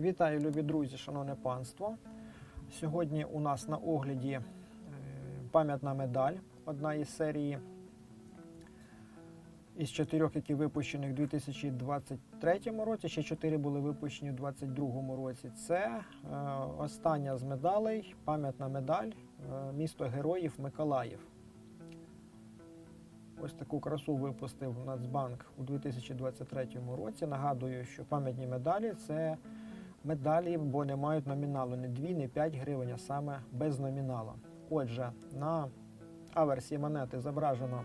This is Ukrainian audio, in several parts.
Вітаю, любі друзі, шановне панство. Сьогодні у нас на огляді е, пам'ятна медаль, одна із серії із чотирьох, які випущені у 2023 році. Ще чотири були випущені у 2022 році. Це е, остання з медалей, пам'ятна медаль е, місто Героїв Миколаїв. Ось таку красу випустив Нацбанк у 2023 році. Нагадую, що пам'ятні медалі це медалі, бо не мають номіналу не 2, не 5 гривень, а саме без номінала. Отже, на аверсі монети зображено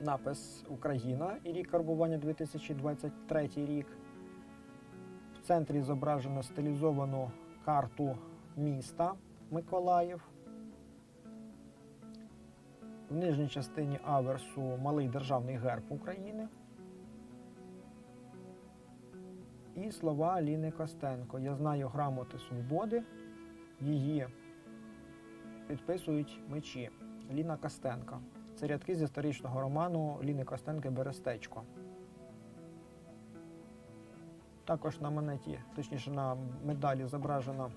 напис Україна і рік карбування 2023 рік. В центрі зображено стилізовану карту міста Миколаїв. В нижній частині аверсу малий державний герб України. І слова Аліни Костенко. Я знаю грамоти свободи. Її підписують мечі. Ліна Костенко. Це рядки з історичного роману Ліни Костенки Берестечко. Також на монеті, точніше на медалі зображено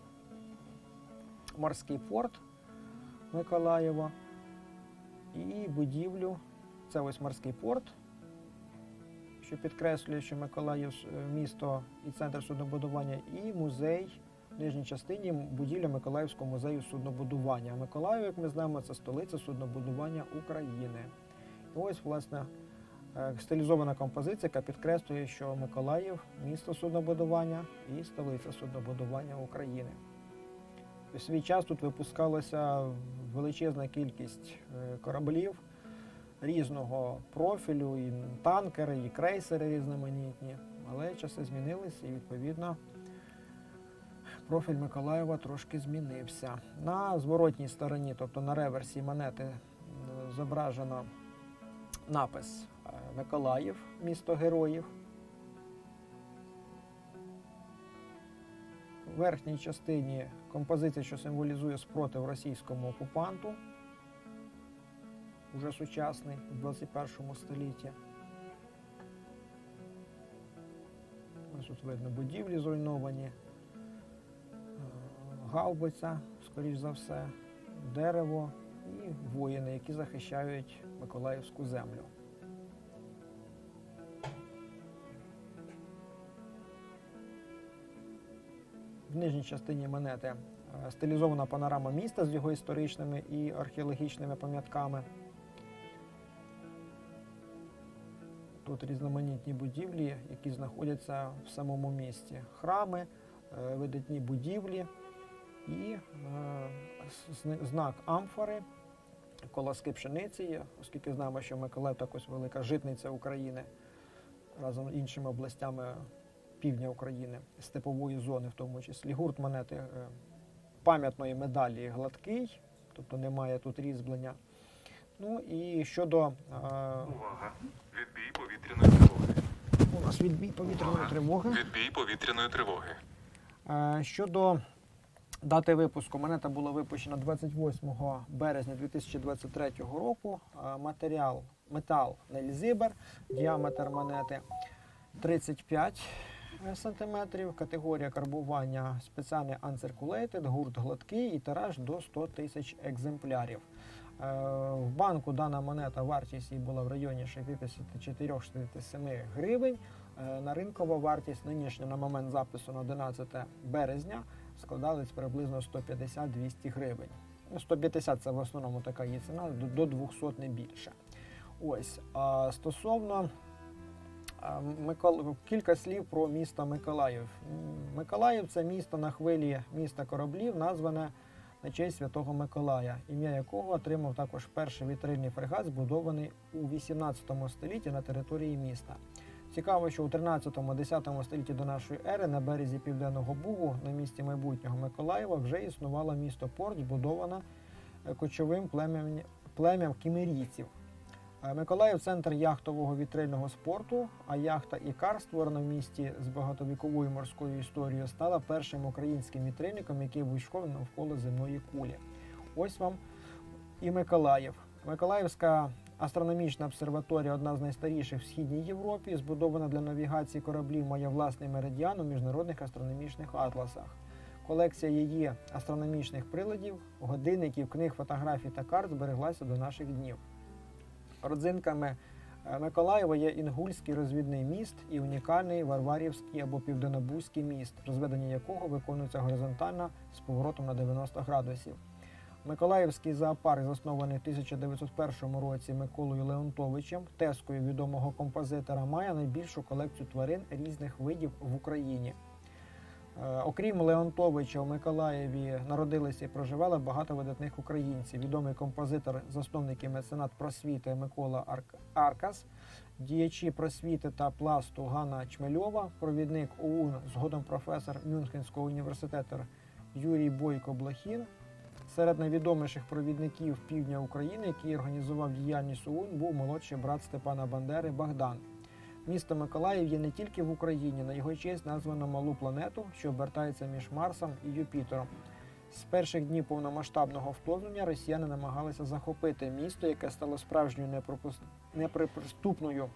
морський порт Миколаєва і будівлю. Це ось морський порт, що підкреслює, що Миколаїв е, місто і центр суднобудування, і музей в нижній частині будівля Миколаївського музею суднобудування. Миколаїв, як ми знаємо, це столиця суднобудування України. І ось, власне, е, стилізована композиція, яка підкреслює, що Миколаїв місто суднобудування і столиця суднобудування України. У свій час тут випускалася величезна кількість е, кораблів різного профілю, і танкери, і крейсери різноманітні. Але часи змінилися і відповідно профіль Миколаєва трошки змінився. На зворотній стороні, тобто на реверсі монети, е, зображено напис е, Миколаїв, місто героїв. В верхній частині композиція, що символізує спротив російському окупанту, уже сучасний у 21 столітті. Ось тут видно будівлі зруйновані, е, гаубиця, скоріш за все, дерево і воїни, які захищають Миколаївську землю. В нижній частині монети е, стилізована панорама міста з його історичними і археологічними пам'ятками. Тут різноманітні будівлі, які знаходяться в самому місті. Храми, е, видатні будівлі і е, знак амфори, колоски пшениці, оскільки знаємо, що Миколаїв також велика житниця України разом з іншими областями півдня України, степової зони, в тому числі. Гурт монети е, пам'ятної медалі гладкий, тобто немає тут різьблення. Ну і щодо Увага! Відбій повітряної тривоги. у нас відбій повітряної тривоги. Відбій повітряної тривоги. Щодо дати випуску, монета була випущена 28 березня 2023 року. Матеріал метал Нельзибер, діаметр монети 35 сантиметрів, категорія карбування спеціальний uncirculated, гурт гладкий і тираж до 100 тисяч екземплярів. Е, В банку дана монета вартість її була в районі 64-67 гривень. Е, На ринкова вартість нинішня на момент запису на 11 березня складалась приблизно 150-200 гривень. Ну, 150 це в основному така є ціна, до, до 200 не більше. Ось стосовно а, кілька слів про місто Миколаїв. Миколаїв це місто на хвилі міста кораблів, назване на честь Святого Миколая, ім'я якого отримав також перший вітрильний фрегат, збудований у 18 столітті на території міста. Цікаво, що у 13-10 столітті до нашої ери на березі Південного Бугу на місці майбутнього Миколаєва вже існувало місто Порт, збудоване е, кочовим плем'ям, плем'ям кімерійців. Е, Миколаїв центр яхтового вітрильного спорту, а яхта Ікар, створена в місті з багатовіковою морською історією, стала першим українським вітрильником, який вийшов навколо земної кулі. Ось вам і Миколаїв. Миколаївська Астрономічна обсерваторія одна з найстаріших в східній Європі, збудована для навігації кораблів, має власний меридіан у міжнародних астрономічних атласах. Колекція її астрономічних приладів, годинників, книг, фотографій та карт збереглася до наших днів. Родзинками е, Миколаєва є Інгульський розвідний міст і унікальний Варварівський або Південнобузький міст, розведення якого виконується горизонтально з поворотом на 90 градусів. Миколаївський зоопарк, заснований в 1901 році Миколою Леонтовичем, тескою відомого композитора, має найбільшу колекцію тварин різних видів в Україні. Е, Окрім Леонтовича, у Миколаєві народилися і проживали багато видатних українців. Відомий композитор, засновник і меценат просвіти Микола Арк- Аркас, діячі просвіти та пласту Ганна Чмельова, провідник ОУН, згодом професор Мюнхенського університету Юрій Бойко Блохін. Серед найвідоміших провідників півдня України, який організував діяльність ОУН, був молодший брат Степана Бандери Богдан. Місто Миколаїв є не тільки в Україні, на його честь названо малу планету, що обертається між Марсом і Юпітером. З перших днів повномасштабного вторгнення росіяни намагалися захопити місто, яке стало справжньою непропус- неприступною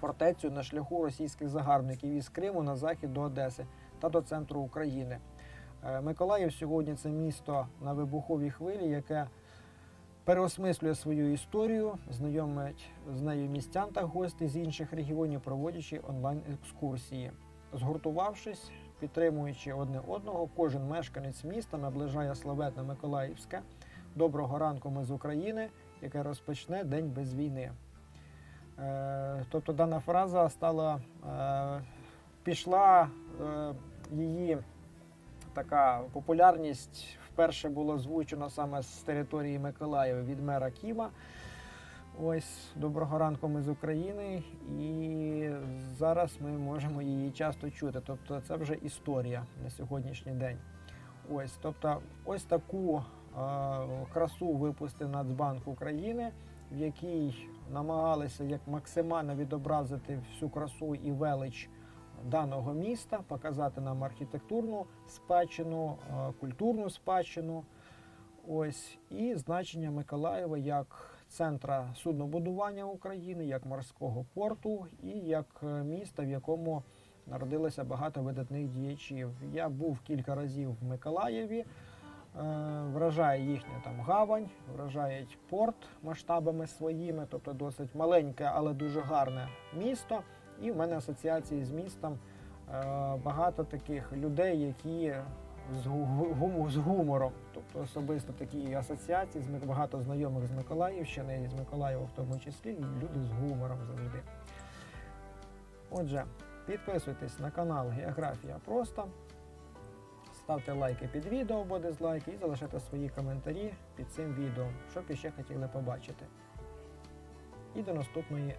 фортецею на шляху російських загарбників із Криму на захід до Одеси та до центру України. Е, Миколаїв сьогодні це місто на вибуховій хвилі, яке переосмислює свою історію, знайомить з нею містян та гостей з інших регіонів, проводячи онлайн-екскурсії. Згуртувавшись, підтримуючи одне одного, кожен мешканець міста наближає славетне Миколаївське. Доброго ранку ми з України, яке розпочне день без війни. Е, тобто дана фраза стала, е, пішла е, її така популярність вперше було озвучено саме з території Миколаєва від мера Кіма. Ось доброго ранку ми з України, і зараз ми можемо її часто чути. Тобто, це вже історія на сьогоднішній день. Ось, тобто, ось таку е, красу випустив Нацбанк України, в якій намагалися як максимально відобразити всю красу і велич даного міста, показати нам архітектурну спадщину, е, культурну спадщину. Ось і значення Миколаєва як центра суднобудування України, як морського порту і як е, міста, в якому народилося багато видатних діячів. Я був кілька разів в Миколаєві. Е, Вражає їхня там гавань, вражає порт масштабами своїми, тобто досить маленьке, але дуже гарне місто. І в мене асоціації з містом е, багато таких людей, які з, гуму- з гумором. Тобто особисто такі асоціації, багато знайомих з Миколаївщини, і з Миколаєва в тому числі, люди з гумором завжди. Отже, підписуйтесь на канал Географія Просто. Ставте лайки під відео або дизлайки і залишайте свої коментарі під цим відео, що б іще хотіли побачити. І до наступної